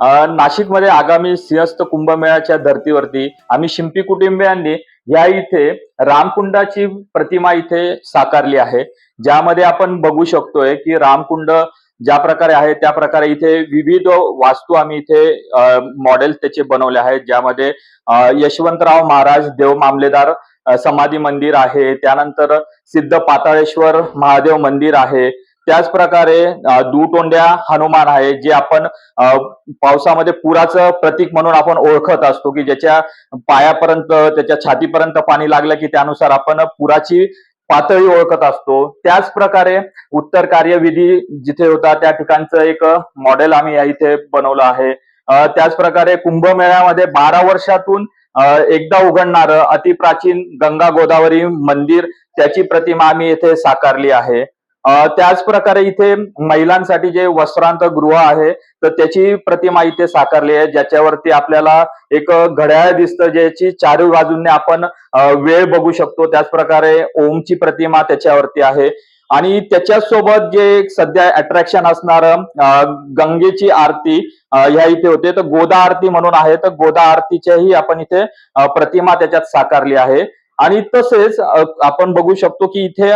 नाशिकमध्ये आगामी सिंहस्थ कुंभमेळ्याच्या धर्तीवरती आम्ही शिंपी कुटुंबियांनी या इथे रामकुंडाची प्रतिमा इथे साकारली आहे. ज्यामध्ये आपण बघू शकतोय की रामकुंड ज्या प्रकारे आहे त्या प्रकारे इथे विविध वास्तू आम्ही इथे मॉडेल त्याचे बनवले आहेत. ज्यामध्ये यशवंतराव महाराज देव मामलेदार समाधी मंदिर आहे. त्यानंतर सिद्ध पाताळेश्वर महादेव मंदिर आहे. त्याच प्रकारे अ, हनुमान आहे जे आपण पावसामध्ये पुराचं प्रतीक म्हणून आपण ओळखत असतो की ज्याच्या पायापर्यंत त्याच्या छातीपर्यंत पाणी लागलं की त्यानुसार आपण पुराची पातळी ओळखत असतो. त्याच प्रकारे उत्तर कार्यविधी जिथे होता त्या ठिकाणचं एक मॉडेल आम्ही या इथे बनवलं आहे. त्याच प्रकारे कुंभमेळ्यामध्ये बारा वर्षातून एकदा उघडणारं अतिप्राचीन गंगा गोदावरी मंदिर त्याची प्रतिमा आम्ही येथे साकारली आहे. त्याच प्रकारे इथे महिलांसाठी जे वस्त्रांत गृह आहे तर त्याची प्रतिमा इथे साकारली आहे. ज्याच्यावरती आपल्याला एक घड्याळ दिसतं ज्याची चारही बाजूंनी आपण वेळ बघू शकतो. त्याच प्रकारे ओमची प्रतिमा त्याच्यावरती आहे. आणि त्याच्यासोबत जे सध्या अट्रॅक्शन असणार गंगेची आरती ह्या इथे होते. तर गोदा आरती म्हणून आहे. तर गोदा आरतीच्याही आपण इथे प्रतिमा त्याच्यात साकारली आहे. आणि तसेच आपण बघू शकतो की इथे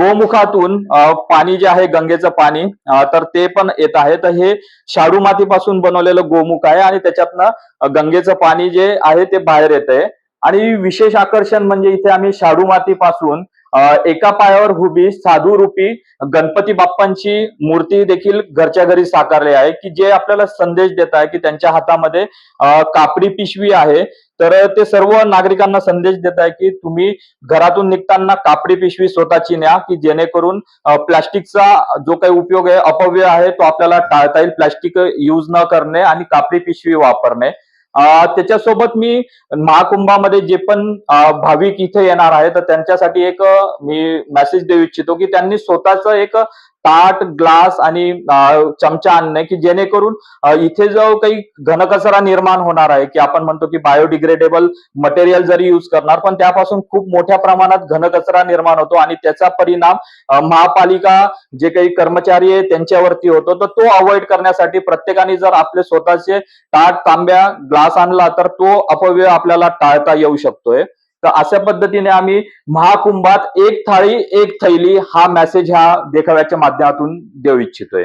गोमुखातून पाणी जे आहे गंगेचं पाणी तर ते पण येत आहे. तर हे शाडू मातीपासून बनवलेलं गोमुख आहे आणि त्याच्यातनं गंगेचं पाणी जे आहे ते बाहेर येत आहे आणि विशेष आकर्षण म्हणजे इथे आम्ही शाडू मातीपासून एका पायावर उभी साधू रूपी गणपती बाप्पांची मूर्ती देखील घरच्या घरी साकारली आहे की जे आपल्याला संदेश देत आहे की त्यांच्या हातामध्ये कापडी पिशवी आहे. तर ते सर्व नागरिकांना संदेश देत आहे की तुम्ही घरातून निघताना कापडी पिशवी स्वतःची न्या की जेणेकरून प्लास्टिकचा जो काही उपयोग आहे अपव्यय आहे तो आपल्याला टाळता येईल. प्लास्टिक यूज न करणे आणि कापडी पिशवी वापरणे. त्याच्यासोबत मी महाकुंभामध्ये जे पण भाविक इथे येणार आहे तर त्यांच्यासाठी एक मी मेसेज देऊ इच्छितो की त्यांनी स्वतःच एक ताट ग्लास आणि चमचा आणणे की जेणेकरून इथे जो काही घनकचरा निर्माण होणार आहे की आपण म्हणतो की बायोडिग्रेडेबल मटेरियल जरी युज करणार पण त्यापासून खूप मोठ्या प्रमाणात घनकचरा निर्माण होतो आणि त्याचा परिणाम महापालिका जे काही कर्मचारी आहे त्यांच्यावरती होतो. तर तो अवॉइड करण्यासाठी प्रत्येकाने जर आपले स्वतःचे ताट तांब्या ग्लास आणला तर तो अपव्यय आपल्याला टाळता येऊ शकतोय. तर अशा पद्धतीने आम्ही महाकुंभात एक थाळी एक थैली हा मेसेज ह्या देखाव्याच्या माध्यमातून देऊ इच्छितोय.